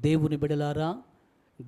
దేవుని బిడలారా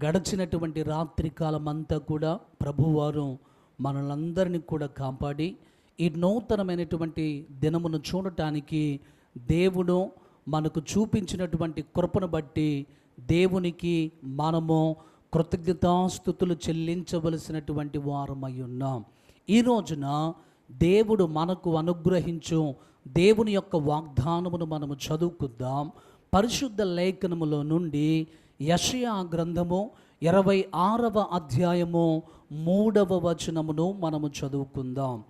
గడచినటువంటి రాత్రి కాలం అంతా కూడా ప్రభువారు మనలందరినీ కూడా కాపాడి ఈ నూతనమైనటువంటి దినమును చూడటానికి దేవుడు మనకు చూపించినటువంటి కృపను బట్టి దేవునికి మనము కృతజ్ఞతాస్థుతులు చెల్లించవలసినటువంటి వారమై ఉన్నాం. ఈ రోజున దేవుడు మనకు అనుగ్రహించు దేవుని యొక్క వాగ్దానమును మనము చదువుకుందాం. పరిశుద్ధ లేఖనములో నుండి యషయా గ్రంథము ఇరవై ఆరవ అధ్యాయము మూడవ వచనమును మనము చదువుకుందాం.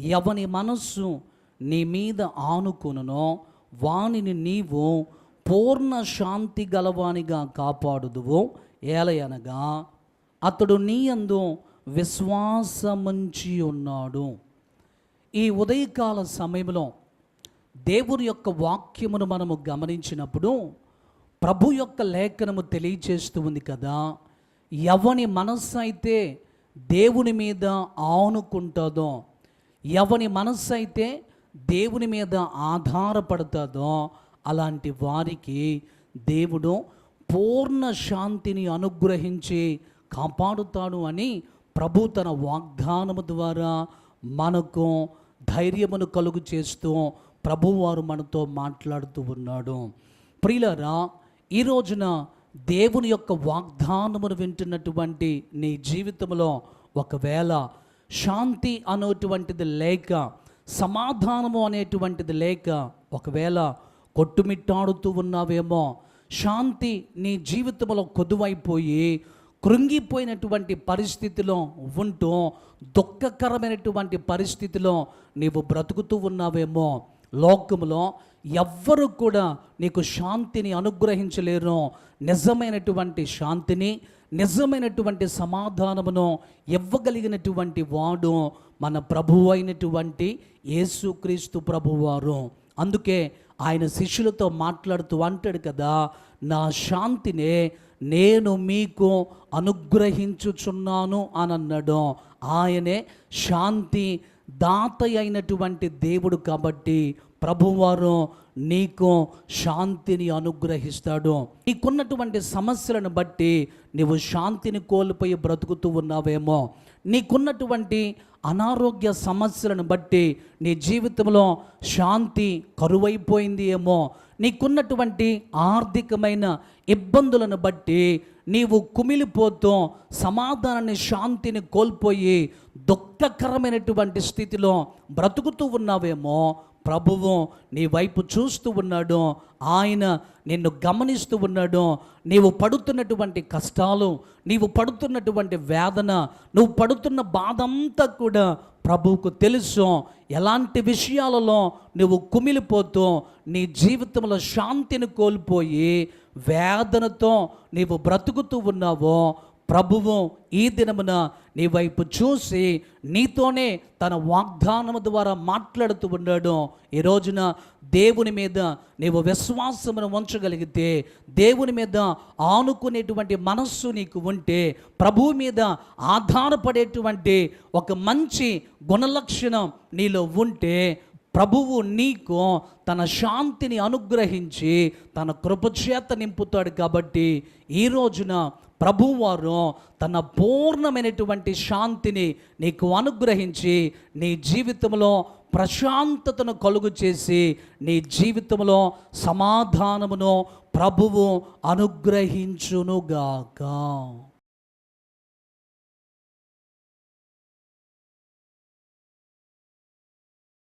ఎవని మనస్సు నీ మీద ఆనుకునునో వానిని నీవు పూర్ణ శాంతి గలవానిగా కాపాడుదువు ఏలయనగా అతడు నీ అందు విశ్వాసముంచి ఉన్నాడు ఈ ఉదయకాల సమయంలో దేవుని యొక్క వాక్యమును మనము గమనించినప్పుడు ప్రభు యొక్క లేఖనము తెలియచేస్తూ ఉంది కదా. ఎవని మనస్సు అయితే దేవుని మీద ఆనుకుంటుందో ఎవని మనస్సు అయితే దేవుని మీద ఆధారపడుతుందో అలాంటి వారికి దేవుడు పూర్ణ శాంతిని అనుగ్రహించి కాపాడుతాడు అని ప్రభు తన వాగ్దానము ద్వారా మనకు ధైర్యమును కలుగు చేస్తూ ప్రభువారు మనతో మాట్లాడుతూ ఉన్నాడు. ప్రియులరా ఈ రోజున దేవుని యొక్క వాగ్దానమును వింటున్నటువంటి నీ జీవితంలో ఒకవేళ శాంతి అనేటువంటిది లేక సమాధానము అనేటువంటిది లేక ఒకవేళ కొట్టుమిట్టాడుతూ ఉన్నావేమో శాంతి నీ జీవితంలో కొదువైపోయి కృంగిపోయినటువంటి పరిస్థితిలో ఉంటూ దుఃఖకరమైనటువంటి పరిస్థితిలో నీవు బ్రతుకుతూ ఉన్నావేమో లోకములో ఎవ్వరు కూడా నీకు శాంతిని అనుగ్రహించలేరు. నిజమైనటువంటి శాంతిని నిజమైనటువంటి సమాధానమును ఇవ్వగలిగినటువంటి వాడు మన ప్రభువు అయినటువంటి యేసుక్రీస్తు ప్రభువారు. అందుకే ఆయన శిష్యులతో మాట్లాడుతూ అంటాడు కదా నా శాంతినే నేను మీకు అనుగ్రహించుచున్నాను అని అన్నాడు ఆయనే శాంతి దాత అయినటువంటి దేవుడు కాబట్టి ప్రభువారు నీకు శాంతిని అనుగ్రహిస్తాడు. నీకున్నటువంటి సమస్యలను బట్టి నీవు శాంతిని కోల్పోయి బ్రతుకుతూ ఉన్నావేమో. నీకున్నటువంటి అనారోగ్య సమస్యలను బట్టి నీ జీవితంలో శాంతి కరువైపోయింది ఏమో. నీకున్నటువంటి ఆర్థికమైన ఇబ్బందులను బట్టి నీవు కుమిలిపోతూ సమాధానాన్ని శాంతిని కోల్పోయి దుఃఖకరమైనటువంటి స్థితిలో బ్రతుకుతూ ఉన్నావేమో ప్రభువు నీ వైపు చూస్తూ ఉన్నాడు. ఆయన నిన్ను గమనిస్తూ ఉన్నాడు. నీవు పడుతున్నటువంటి కష్టాలు నీవు పడుతున్నటువంటి వేదన నువ్వు పడుతున్న బాధ అంతా కూడా ప్రభువుకు తెలుసు. ఎలాంటి విషయాలలో నువ్వు కుమిలిపోతూ నీ జీవితంలో శాంతిని కోల్పోయి వేదనతో నీవు బ్రతుకుతూ ఉన్నావో ప్రభువు ఈ దినమున నీ వైపు చూసి నీతోనే తన వాగ్దానము ద్వారా మాట్లాడుతూ ఉన్నాడు. ఈ రోజున దేవుని మీద నీవు విశ్వాసమును ఉంచగలిగితే దేవుని మీద ఆనుకునేటువంటి మనస్సు నీకు ఉంటే ప్రభువు మీద ఆధారపడేటువంటి ఒక మంచి గుణలక్షణం నీలో ఉంటే ప్రభువు నీకు తన శాంతిని అనుగ్రహించి తన కృపచేత నింపుతాడు కాబట్టి ఈ రోజున ప్రభువారు తన పూర్ణమైనటువంటి శాంతిని నీకు అనుగ్రహించి నీ జీవితంలో ప్రశాంతతను కలుగు చేసి నీ జీవితంలో సమాధానమును ప్రభువు అనుగ్రహించునుగాక.